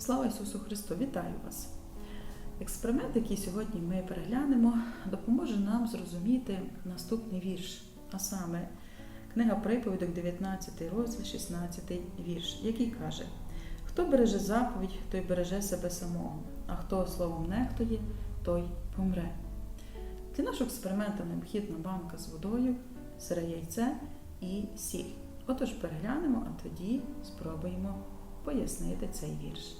Слава Ісусу Христу! Вітаю вас! Експеримент, який сьогодні ми переглянемо, допоможе нам зрозуміти наступний вірш, а саме книга приповідок, 19 розділ, 16 вірш, який каже: Хто береже заповідь, той береже себе самого, а хто словом нехтує, той помре. Для нашого експерименту необхідна банка з водою, сире яйце і сіль. Отож переглянемо, а тоді спробуємо пояснити цей вірш.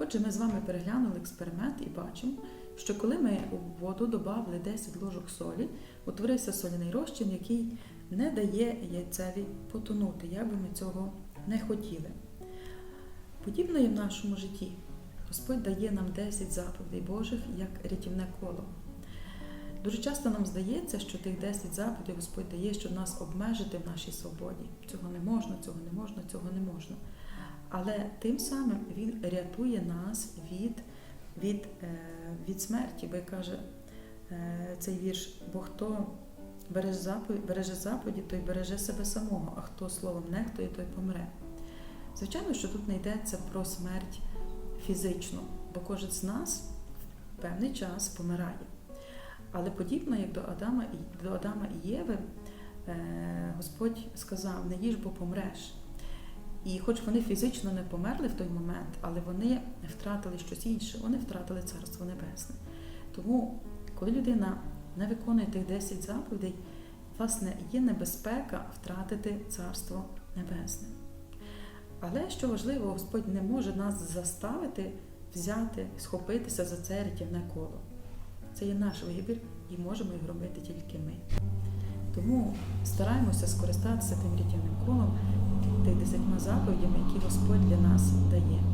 Отже, ми з вами переглянули експеримент і бачимо, що коли ми у воду додали 10 ложок солі, утворився соляний розчин, який не дає яйцеві потонути, як би ми цього не хотіли. Подібно є в нашому житті. Господь дає нам 10 заповідей Божих як рятівне коло. Дуже часто нам здається, що тих 10 заповідей Господь дає, щоб нас обмежити в нашій свободі. Цього не можна, цього не можна, цього не можна. Але тим самим він рятує нас від, від, е, від смерті, бо як каже е, цей вірш, бо хто береже заповіді, береже заповіді, той береже себе самого, а хто словом нехтує, той помре. Звичайно, що тут не йдеться про смерть фізичну, бо кожен з нас в певний час помирає. Але подібно як до Адама і до Адама і Єви, е, Господь сказав: не їж, бо помреш. І хоч вони фізично не померли в той момент, але вони втратили щось інше, вони втратили Царство Небесне. Тому, коли людина не виконує тих 10 заповідей, власне, є небезпека втратити Царство Небесне. Але що важливо, Господь не може нас заставити взяти, схопитися за це рятівне коло. Це є наш вибір і можемо його робити тільки ми. Тому стараємося скористатися тим рятівним колом, десятьма заповідями, які Господь для нас дає.